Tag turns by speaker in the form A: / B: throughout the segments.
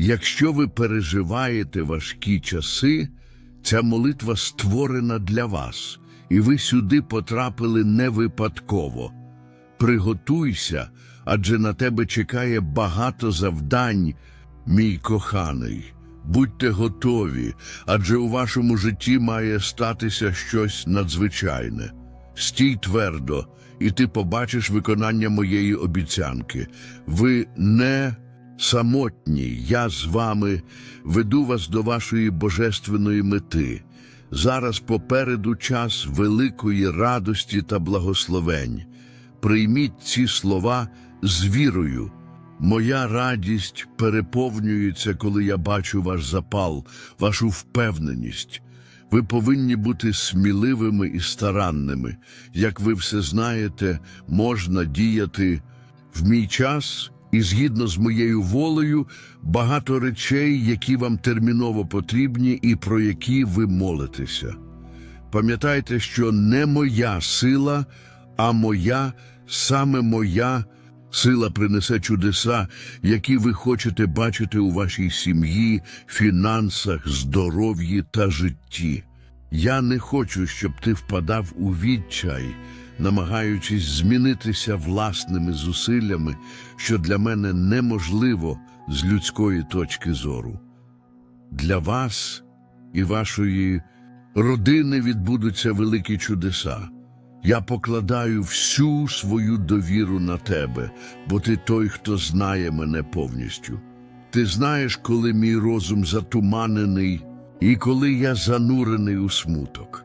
A: Якщо ви переживаєте важкі часи, ця молитва створена для вас, і ви сюди потрапили не випадково. Приготуйся, адже на тебе чекає багато завдань, мій коханий. Будьте готові, адже у вашому житті має статися щось надзвичайне. Стій твердо, і ти побачиш виконання моєї обіцянки. Ви не самотні, я з вами веду вас до вашої божественної мети. Зараз попереду час великої радості та благословень. Прийміть ці слова з вірою. Моя радість переповнюється, коли я бачу ваш запал, вашу впевненість. Ви повинні бути сміливими і старанними. Як ви все знаєте, можна діяти в мій час і згідно з моєю волею багато речей, які вам терміново потрібні і про які ви молитеся. Пам'ятайте, що не моя сила, а моя, саме моя сила принесе чудеса, які ви хочете бачити у вашій сім'ї, фінансах, здоров'ї та житті. Я не хочу, щоб ти впадав у відчай, намагаючись змінитися власними зусиллями, що для мене неможливо з людської точки зору. Для вас і вашої родини відбудуться великі чудеса. Я покладаю всю свою довіру на тебе, бо ти той, хто знає мене повністю. Ти знаєш, коли мій розум затуманений і коли я занурений у смуток.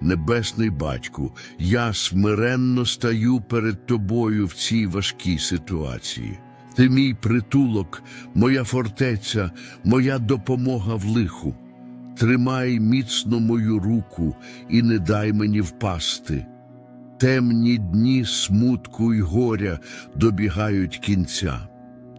A: Небесний батьку, я смиренно стаю перед тобою в цій важкій ситуації. Ти мій притулок, моя фортеця, моя допомога в лиху. Тримай міцно мою руку і не дай мені впасти. Темні дні смутку й горя добігають кінця.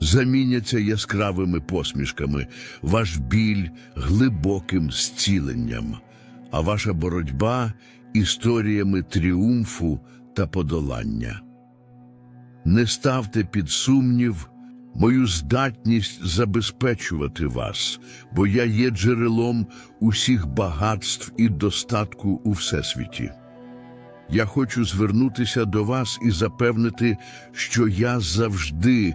A: заміняться яскравими посмішками, ваш біль глибоким зціленням, а ваша боротьба історіями тріумфу та подолання. Не ставте під сумнів мою здатність забезпечувати вас, бо я є джерелом усіх багатств і достатку у всесвіті. Я хочу звернутися до вас і запевнити, що я завжди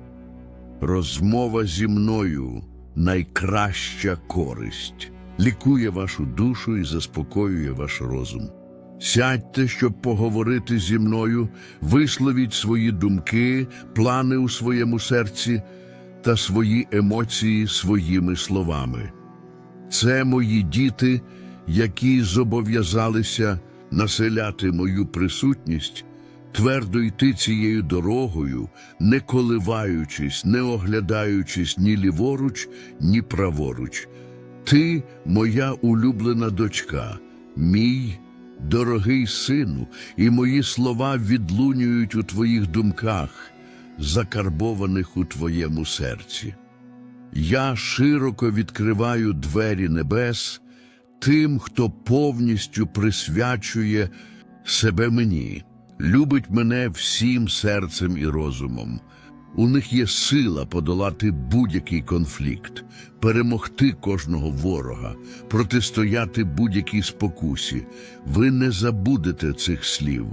A: Розмова зі мною найкраща користь, лікує вашу душу і заспокоює ваш розум. Сядьте, щоб поговорити зі мною, висловіть свої думки, плани у своєму серці та свої емоції своїми словами. Це мої діти, які зобов'язалися населяти мою присутність, твердо йти цією дорогою, не коливаючись, не оглядаючись ні ліворуч, ні праворуч. Ти, моя улюблена дочка, мій дорогий сину, і мої слова відлунюють у твоїх думках, закарбованих у твоєму серці. Я широко відкриваю двері небес тим, хто повністю присвячує себе мені, любить мене всім серцем і розумом. У них є сила подолати будь-який конфлікт, перемогти кожного ворога, протистояти будь-якій спокусі. Ви не забудете цих слів.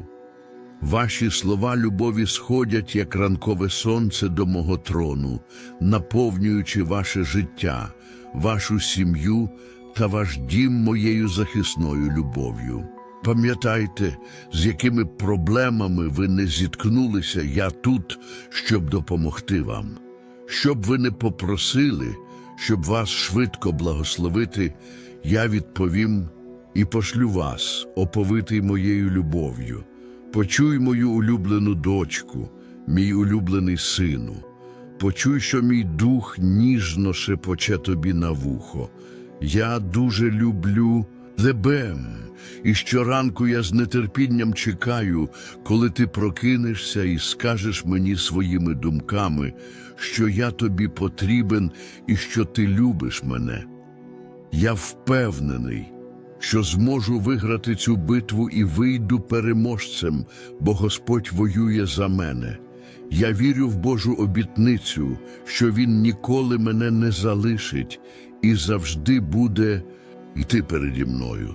A: Ваші слова любові сходять, як ранкове сонце до мого трону, наповнюючи ваше життя, вашу сім'ю та ваш дім моєю захисною любов'ю. Пам'ятайте, з якими проблемами ви не зіткнулися, я тут, щоб допомогти вам. Щоб ви не попросили, щоб вас швидко благословити, я відповім і пошлю вас, оповитий моєю любов'ю. Почуй мою улюблену дочку, мій улюблений сину. Почуй, що мій дух ніжно шепоче тобі на вухо. Я дуже люблю тебе, і щоранку я з нетерпінням чекаю, коли ти прокинешся і скажеш мені своїми думками, що я тобі потрібен і що ти любиш мене. Я впевнений, що зможу виграти цю битву і вийду переможцем, бо Господь воює за мене. Я вірю в Божу обітницю, що Він ніколи мене не залишить і завжди буде йти переді мною.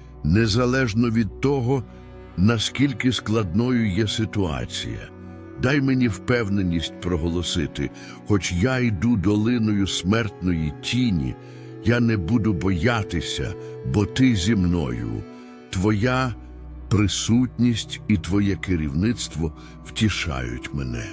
A: незалежно від того, наскільки складною є ситуація. Дай мені впевненість проголосити, хоч я йду долиною смертної тіні, я не буду боятися, бо ти зі мною. Твоя присутність і твоє керівництво втішають мене.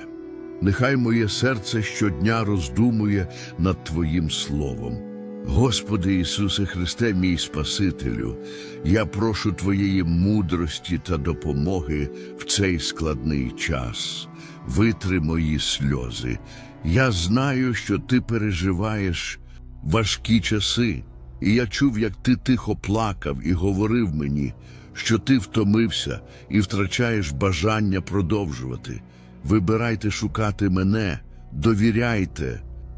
A: Нехай моє серце щодня роздумує над Твоїм словом. Господи Ісусе Христе, мій Спасителю, я прошу Твоєї мудрості та допомоги в цей складний час. Витри мої сльози. Я знаю, що Ти переживаєш важкі часи, і я чув, як ти тихо плакав і говорив мені, що ти втомився і втрачаєш бажання продовжувати. Вибирайте шукати мене, довіряйте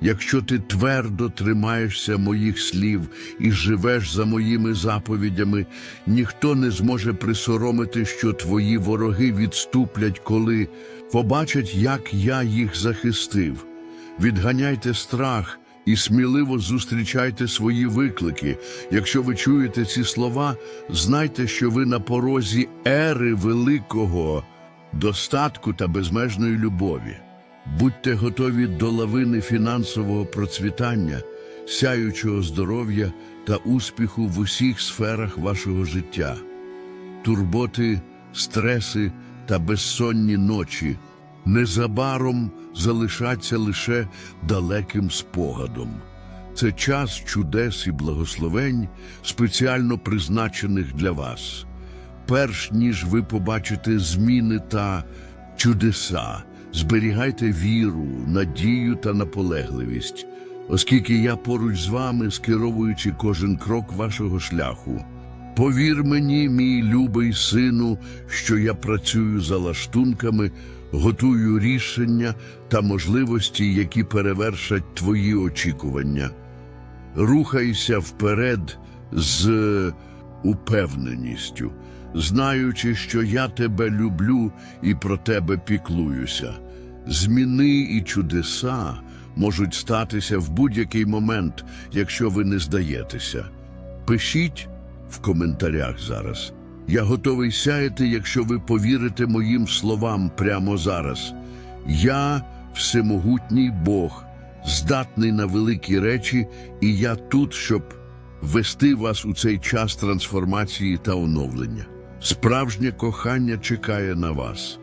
A: Якщо ти твердо тримаєшся моїх слів і живеш за моїми заповідями, ніхто не зможе присоромити, що твої вороги відступлять, коли побачать, як я їх захистив. Відганяйте страх і сміливо зустрічайте свої виклики. Якщо ви чуєте ці слова, знайте, що ви на порозі ери великого достатку та безмежної любові. Будьте готові до лавини фінансового процвітання, сяючого здоров'я та успіху в усіх сферах вашого життя. Турботи, стреси та безсонні ночі незабаром залишаться лише далеким спогадом. Це час чудес і благословень, спеціально призначених для вас. Перш ніж ви побачите зміни та чудеса, зберігайте віру, надію та наполегливість, оскільки я поруч з вами, скеровуючи кожен крок вашого шляху. Повір мені, мій любий сину, що я працюю за лаштунками, готую рішення та можливості, які перевершать твої очікування. Рухайся вперед з упевненістю, знаючи, що я тебе люблю і про тебе піклуюся. Зміни і чудеса можуть статися в будь-який момент, якщо ви не здаєтеся. Пишіть в коментарях зараз. Я готовий сяяти, якщо ви повірите моїм словам прямо зараз. Я всемогутній Бог, здатний на великі речі, і я тут, щоб вести вас у цей час трансформації та оновлення. Справжнє кохання чекає на вас.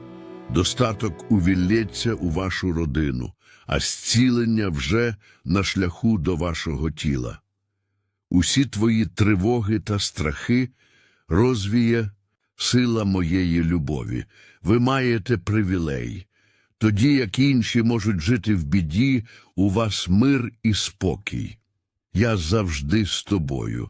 A: Достаток увілється у вашу родину, а зцілення вже на шляху до вашого тіла. Усі твої тривоги та страхи розвіє сила моєї любові. Ви маєте привілей. Тоді, як інші можуть жити в біді, у вас мир і спокій. Я завжди з тобою.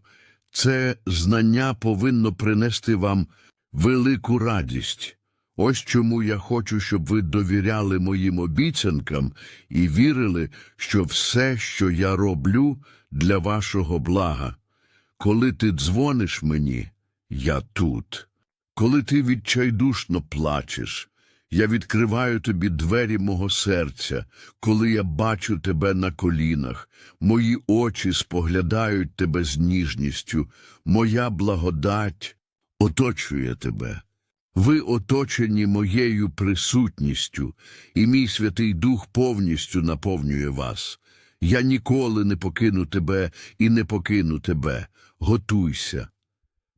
A: Це знання повинно принести вам велику радість. Ось чому я хочу, щоб ви довіряли моїм обіцянкам і вірили, що все, що я роблю, для вашого блага. Коли ти дзвониш мені, я тут. Коли ти відчайдушно плачеш, я відкриваю тобі двері мого серця, коли я бачу тебе на колінах, мої очі споглядають тебе з ніжністю, моя благодать оточує тебе. Ви оточені моєю присутністю, і мій Святий Дух повністю наповнює вас. Я ніколи не покину тебе і не покину тебе. Готуйся.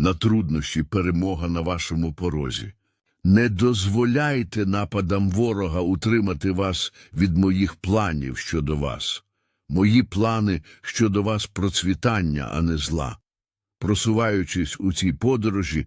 A: на труднощі, перемога на вашому порозі. Не дозволяйте нападам ворога утримати вас від моїх планів щодо вас. Мої плани щодо вас процвітання, а не зла. Просуваючись у цій подорожі,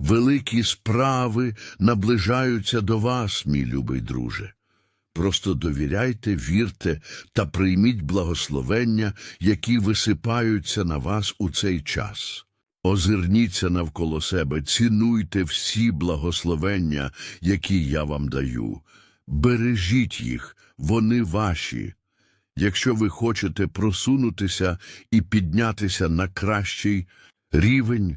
A: Великі справи наближаються до вас, мій любий друже. Просто довіряйте, вірте та прийміть благословення, які висипаються на вас у цей час. Озирніться навколо себе, цінуйте всі благословення, які я вам даю. Бережіть їх, вони ваші. Якщо ви хочете просунутися і піднятися на кращий рівень,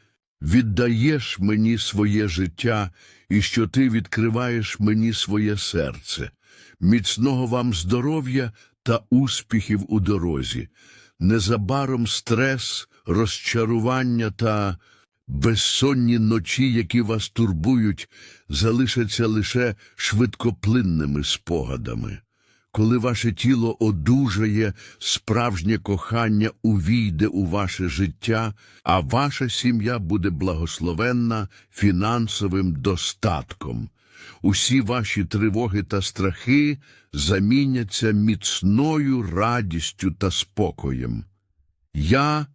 A: віддаєш мені своє життя і що ти відкриваєш мені своє серце. Міцного вам здоров'я та успіхів у дорозі. Незабаром стрес, розчарування та безсонні ночі, які вас турбують, залишаться лише швидкоплинними спогадами. Коли ваше тіло одужає, справжнє кохання увійде у ваше життя, а ваша сім'я буде благословенна фінансовим достатком. Усі ваші тривоги та страхи заміняться міцною радістю та спокоєм. Я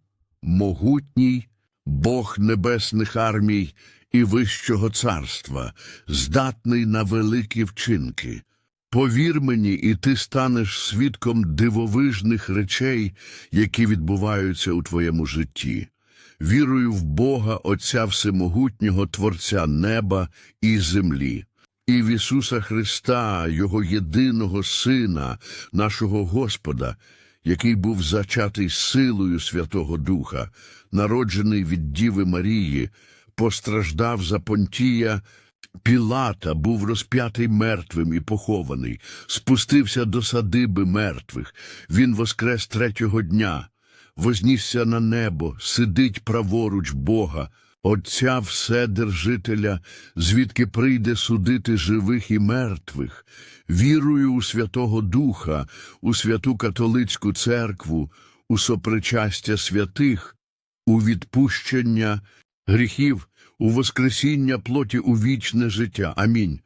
A: могутній Бог небесних армій і Вищого царства, здатний на великі вчинки. Повір мені, і ти станеш свідком дивовижних речей, які відбуваються у твоєму житті. Вірую в Бога, Отця Всемогутнього, Творця неба і землі, і в Ісуса Христа, Його єдиного Сина, нашого Господа, який був зачатий силою Святого Духа, народжений від Діви Марії, постраждав за Понтія Пілата, був розп'ятий мертвим і похований, спустився до садиби мертвих. Він воскрес третього дня, вознісся на небо, сидить праворуч Бога, Отця Вседержителя, звідки прийде судити живих і мертвих. Вірую у Святого Духа, у святу католицьку церкву, у сопричастя святих, у відпущення гріхів, у воскресіння плоті у вічне життя. Амінь.